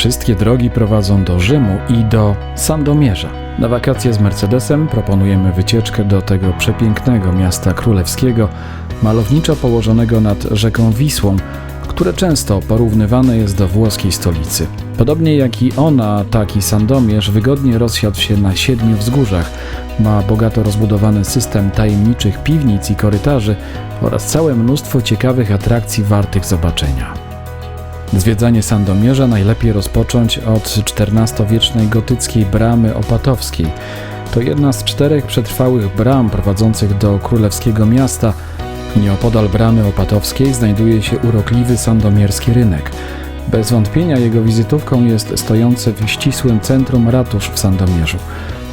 Wszystkie drogi prowadzą do Rzymu i do Sandomierza. Na wakacje z Mercedesem proponujemy wycieczkę do tego przepięknego miasta królewskiego, malowniczo położonego nad rzeką Wisłą, które często porównywane jest do włoskiej stolicy. Podobnie jak i ona, tak i Sandomierz wygodnie rozsiadł się na siedmiu wzgórzach, ma bogato rozbudowany system tajemniczych piwnic i korytarzy oraz całe mnóstwo ciekawych atrakcji wartych zobaczenia. Zwiedzanie Sandomierza najlepiej rozpocząć od XIV-wiecznej gotyckiej bramy opatowskiej. To jedna z czterech przetrwałych bram prowadzących do królewskiego miasta. Nieopodal bramy opatowskiej znajduje się urokliwy sandomierski rynek. Bez wątpienia jego wizytówką jest stojący w ścisłym centrum ratusz w Sandomierzu.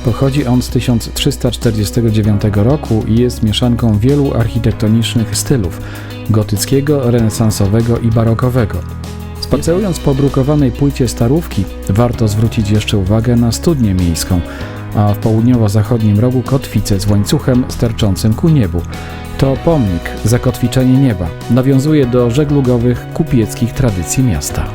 Pochodzi on z 1349 roku i jest mieszanką wielu architektonicznych stylów gotyckiego, renesansowego i barokowego. Spacerując po brukowanej płycie starówki, warto zwrócić jeszcze uwagę na studnię miejską, a w południowo-zachodnim rogu kotwicę z łańcuchem sterczącym ku niebu. To pomnik, zakotwiczenie nieba, nawiązuje do żeglugowych, kupieckich tradycji miasta.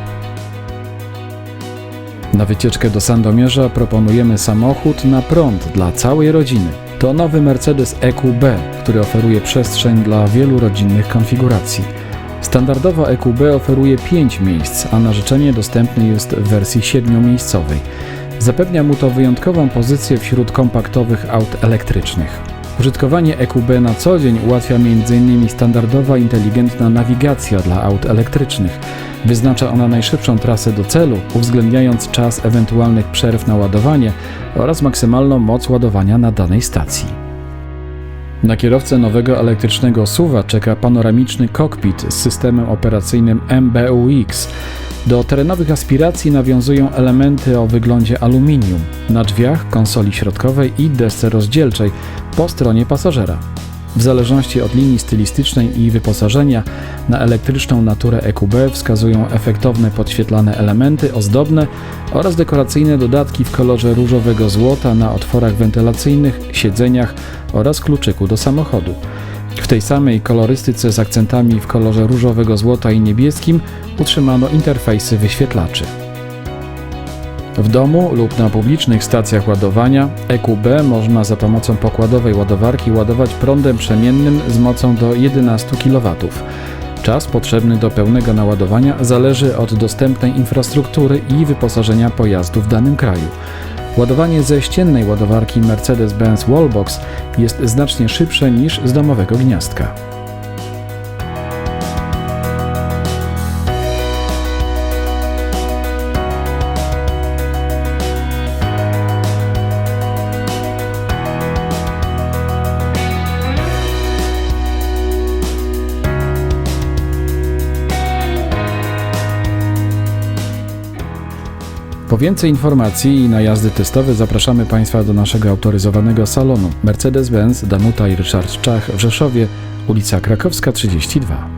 Na wycieczkę do Sandomierza proponujemy samochód na prąd dla całej rodziny. To nowy Mercedes EQB, który oferuje przestrzeń dla wielu rodzinnych konfiguracji. Standardowo EQB oferuje 5 miejsc, a na życzenie dostępny jest w wersji 7-miejscowej. Zapewnia mu to wyjątkową pozycję wśród kompaktowych aut elektrycznych. Użytkowanie EQB na co dzień ułatwia m.in. standardowa inteligentna nawigacja dla aut elektrycznych. Wyznacza ona najszybszą trasę do celu, uwzględniając czas ewentualnych przerw na ładowanie oraz maksymalną moc ładowania na danej stacji. Na kierowcę nowego elektrycznego SUV czeka panoramiczny kokpit z systemem operacyjnym MBUX. Do terenowych aspiracji nawiązują elementy o wyglądzie aluminium na drzwiach, konsoli środkowej i desce rozdzielczej po stronie pasażera. W zależności od linii stylistycznej i wyposażenia na elektryczną naturę EQB wskazują efektowne podświetlane elementy ozdobne oraz dekoracyjne dodatki w kolorze różowego złota na otworach wentylacyjnych, siedzeniach oraz kluczyku do samochodu. W tej samej kolorystyce z akcentami w kolorze różowego złota i niebieskim utrzymano interfejsy wyświetlaczy. W domu lub na publicznych stacjach ładowania EQB można za pomocą pokładowej ładowarki ładować prądem przemiennym z mocą do 11 kW. Czas potrzebny do pełnego naładowania zależy od dostępnej infrastruktury i wyposażenia pojazdu w danym kraju. Ładowanie ze ściennej ładowarki Mercedes-Benz Wallbox jest znacznie szybsze niż z domowego gniazdka. Po więcej informacji i na jazdy testowe zapraszamy Państwa do naszego autoryzowanego salonu Mercedes-Benz Danuta i Ryszard Czach w Rzeszowie, ulica Krakowska 32.